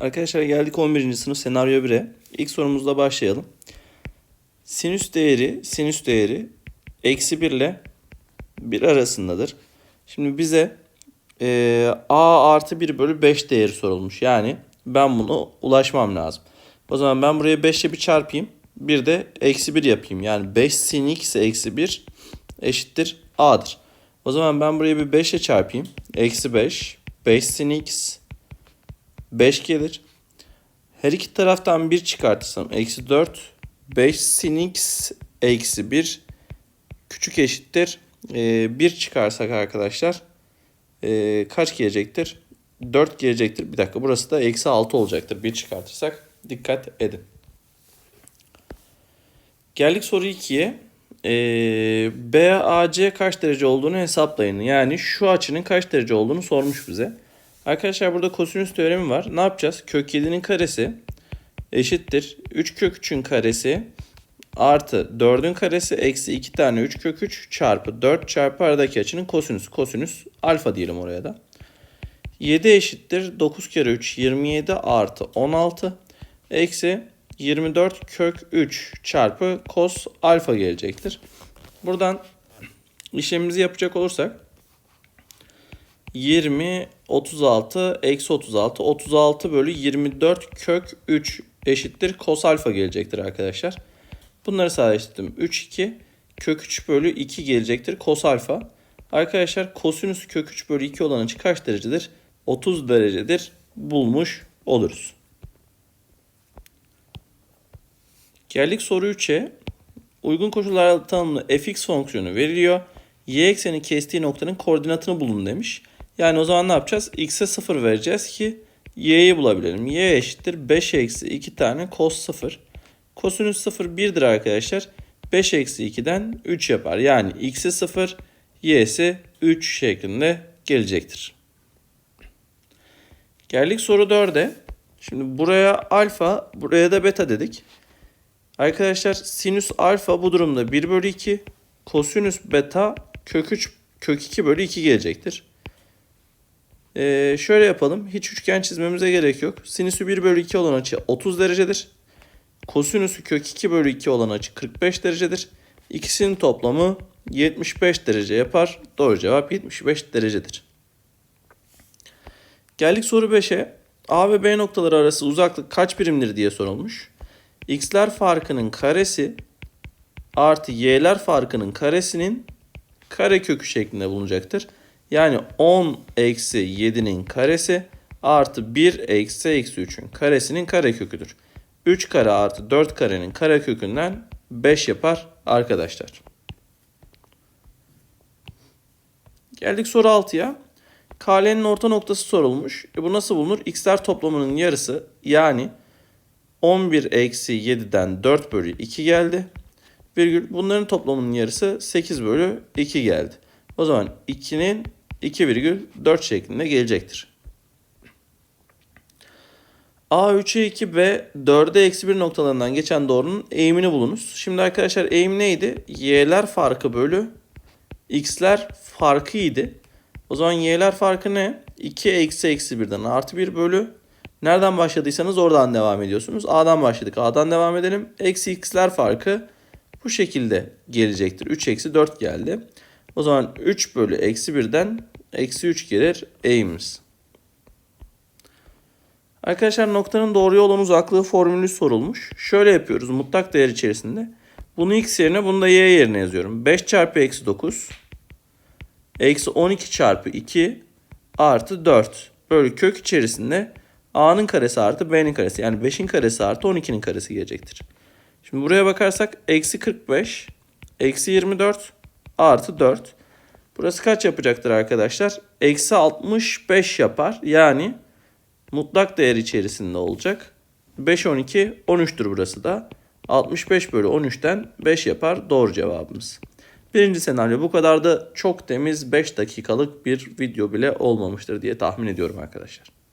Arkadaşlar geldik 11. sınıf senaryo 1'e. İlk sorumuzla başlayalım. Sinüs değeri, sinüs değeri eksi 1 ile 1 arasındadır. Şimdi bize e, a artı 1 bölü 5 değeri sorulmuş. Yani ben bunu ulaşmam lazım. O zaman ben buraya 5 ile bir çarpayım. Bir de eksi 1 yapayım. Yani 5 sin x eksi 1 eşittir a'dır. O zaman ben buraya bir 5 ile çarpayım. Eksi 5. 5 sin x 5 gelir. Her iki taraftan 1 çıkartırsam eksi 4. 5 sin x eksi 1 küçük eşittir. Ee, 1 çıkarsak arkadaşlar ee, kaç gelecektir? 4 gelecektir. Bir dakika burası da eksi 6 olacaktır. 1 çıkartırsak dikkat edin. Geldik soru 2'ye. Ee, BAC kaç derece olduğunu hesaplayın. Yani şu açının kaç derece olduğunu sormuş bize. Arkadaşlar burada kosinüs teoremi var. Ne yapacağız? Kök 7'nin karesi eşittir. 3 kök 3'ün karesi artı 4'ün karesi eksi 2 tane 3 kök 3 çarpı 4 çarpı aradaki açının kosinüs. Kosinüs alfa diyelim oraya da. 7 eşittir 9 kere 3 27 artı 16 eksi 24 kök 3 çarpı kos alfa gelecektir. Buradan işlemimizi yapacak olursak 20 36 eksi 36 36 bölü 24 kök 3 eşittir kos alfa gelecektir arkadaşlar. Bunları sadeleştirdim. 3 2 kök 3 bölü 2 gelecektir kos alfa. Arkadaşlar kosinüs kök 3 bölü 2 olan açı kaç derecedir? 30 derecedir bulmuş oluruz. Geldik soru 3'e. Uygun koşullarda tanımlı fx fonksiyonu veriliyor. Y ekseni kestiği noktanın koordinatını bulun demiş. Yani o zaman ne yapacağız? X'e 0 vereceğiz ki Y'yi bulabilelim. Y eşittir 5 eksi 2 tane cos 0. Kosinüs 0 1'dir arkadaşlar. 5 eksi 2'den 3 yapar. Yani X'e 0, Y'si 3 şeklinde gelecektir. Geldik soru 4'e. Şimdi buraya alfa, buraya da beta dedik. Arkadaşlar sinüs alfa bu durumda 1 bölü 2. Kosinüs beta kök 3 kök 2 bölü 2 gelecektir. Ee, şöyle yapalım. Hiç üçgen çizmemize gerek yok. Sinüsü 1 bölü 2 olan açı 30 derecedir. Kosinüsü kök 2 bölü 2 olan açı 45 derecedir. İkisinin toplamı 75 derece yapar. Doğru cevap 75 derecedir. Geldik soru 5'e. A ve B noktaları arası uzaklık kaç birimdir diye sorulmuş. X'ler farkının karesi artı Y'ler farkının karesinin kare kökü şeklinde bulunacaktır. Yani 10 eksi 7'nin karesi artı 1 eksi eksi 3'ün karesinin kare köküdür. 3 kare artı 4 karenin kare kökünden 5 yapar arkadaşlar. Geldik soru 6'ya. KL'nin orta noktası sorulmuş. E bu nasıl bulunur? X'ler toplamının yarısı yani 11 eksi 7'den 4 bölü 2 geldi. Virgül bunların toplamının yarısı 8 bölü 2 geldi. O zaman 2'nin 2,4 şeklinde gelecektir. A 3'e 2 ve 4'e eksi 1 noktalarından geçen doğrunun eğimini bulunuz. Şimdi arkadaşlar eğim neydi? Y'ler farkı bölü x'ler farkıydı. O zaman y'ler farkı ne? 2 eksi eksi 1'den artı 1 bölü. Nereden başladıysanız oradan devam ediyorsunuz. A'dan başladık. A'dan devam edelim. Eksi x'ler farkı bu şekilde gelecektir. 3 eksi 4 geldi. O zaman 3 bölü eksi 1'den eksi 3 gelir eğimimiz. Arkadaşlar noktanın doğru yol olan uzaklığı formülü sorulmuş. Şöyle yapıyoruz mutlak değer içerisinde. Bunu x yerine bunu da y yerine yazıyorum. 5 çarpı eksi 9 eksi 12 çarpı 2 artı 4 bölü kök içerisinde a'nın karesi artı b'nin karesi yani 5'in karesi artı 12'nin karesi gelecektir. Şimdi buraya bakarsak eksi 45 eksi 24 artı 4. Burası kaç yapacaktır arkadaşlar? Eksi 65 yapar. Yani mutlak değer içerisinde olacak. 5, 12, 13'tür burası da. 65 bölü 13'ten 5 yapar. Doğru cevabımız. Birinci senaryo bu kadar da çok temiz 5 dakikalık bir video bile olmamıştır diye tahmin ediyorum arkadaşlar.